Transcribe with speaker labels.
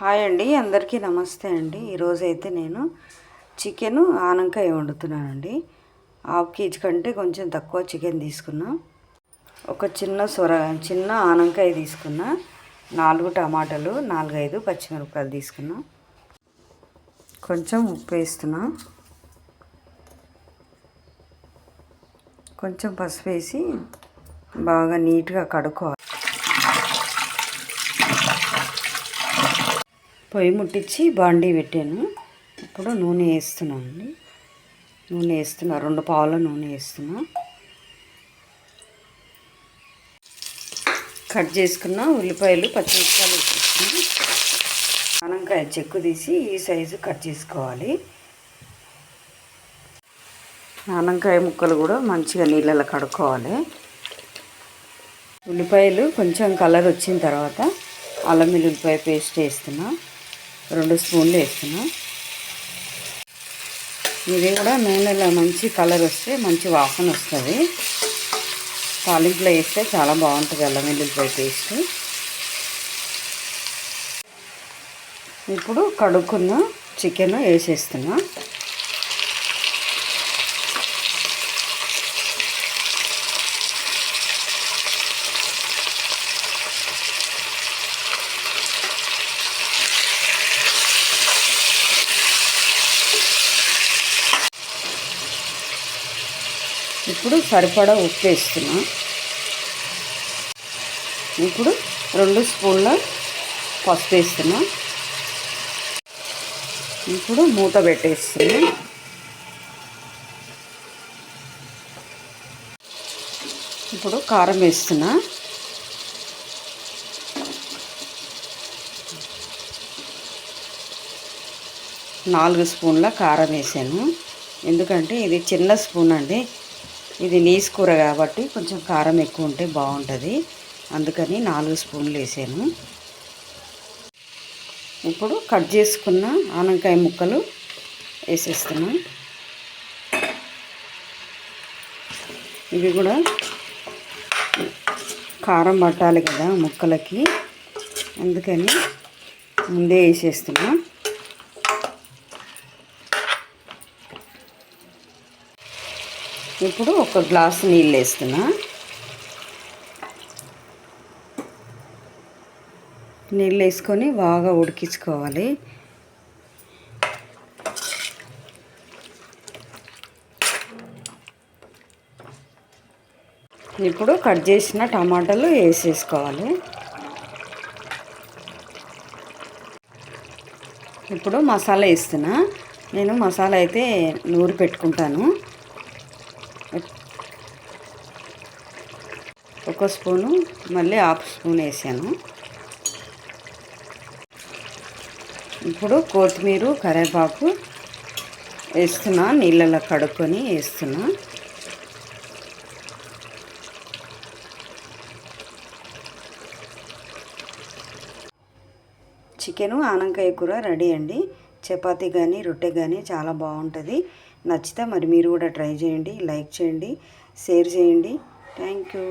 Speaker 1: Hi అండి అందరికీ నమస్తే అండి. ఈరోజు అయితే నేను చికెన్ ఆనంకాయ వండుతున్నానండి. హాఫ్ కేజీ కంటే కొంచెం తక్కువ చికెన్ తీసుకున్నా. ఒక చిన్న సొర చిన్న ఆనంకాయ తీసుకున్నా. నాలుగు టమాటాలు నాలుగైదు పచ్చిమిరపకాయలు తీసుకున్నా. కొంచెం ఉప్పు వేస్తున్నా. కొంచెం పసుపు వేసి బాగా నీట్గా కడుక్కోవాలి. పొయ్యి ముట్టించి బాండీ పెట్టాను. ఇప్పుడు నూనె వేస్తున్నాను అండి. నూనె వేస్తున్నా రెండు పావుల నూనె వేస్తున్నా. కట్ చేసుకున్న ఉల్లిపాయలు పచ్చిమిరపకాయలు వేసేస్తున్నా ఆనంకాయ చెక్కు తీసి ఈ సైజు కట్ చేసుకోవాలి. ఆనంకాయ ముక్కలు కూడా మంచిగా నీళ్ళలో కడుక్కోవాలి. ఉల్లిపాయలు కొంచెం కలర్ వచ్చిన తర్వాత అల్లం వెల్లుల్లిపాయ పేస్ట్ వేస్తున్నాను రెండు స్పూన్లు వేస్తున్నా. ఇది కూడా నూనెలో మంచి కలర్ వస్తే మంచి వాసన వస్తుంది. తాలింపులో వేస్తే చాలా బాగుంటుంది అల్లం వెల్లుల్లిపాయ పేస్ట్. ఇప్పుడు కడుక్కున్న చికెన్ వేసేస్తున్నా. ఇప్పుడు సరిపడా ఉప్పు వేస్తున్నా. ఇప్పుడు రెండు స్పూన్ల పసుపు వేస్తున్నా. ఇప్పుడు మూత పెట్టేస్తున్నా. ఇప్పుడు కారం వేస్తున్నా. నాలుగు స్పూన్ల కారం వేసాను. ఎందుకంటే ఇది చిన్న స్పూన్ అండి. ఇది నీసు కూర కాబట్టి కొంచెం కారం ఎక్కువ ఉంటే బాగుంటుంది. అందుకని నాలుగు స్పూన్లు వేసాను. ఇప్పుడు కట్ చేసుకున్న ఆనంకాయ ముక్కలు వేసేస్తున్నాం. ఇవి కూడా కారం పట్టాలి కదా ముక్కలకి. అందుకని ముందే వేసేస్తున్నాం. ఇప్పుడు ఒక గ్లాసు నీళ్ళు వేస్తున్నా. నీళ్ళు వేసుకొని బాగా ఉడికించుకోవాలి. ఇప్పుడు కట్ చేసిన టమాటాలు వేసేసుకోవాలి. ఇప్పుడు మసాలా వేస్తున్నా. నేను మసాలా అయితే నూరు పెట్టుకుంటాను. ఒక స్పూను మళ్ళీ హాఫ్ స్పూన్ వేసాను. ఇప్పుడు కొత్తిమీర కరివేపాకు వేస్తున్నా నీళ్ళలో కడుక్కొని వేస్తున్నా. చికెను ఆనంకాయ కూర రెడీ అండి. చపాతీ కానీ రొట్టె కానీ చాలా బాగుంటుంది. నచ్చితే మరి మీరు కూడా ట్రై చేయండి లైక్ చేయండి షేర్ చేయండి. Thank you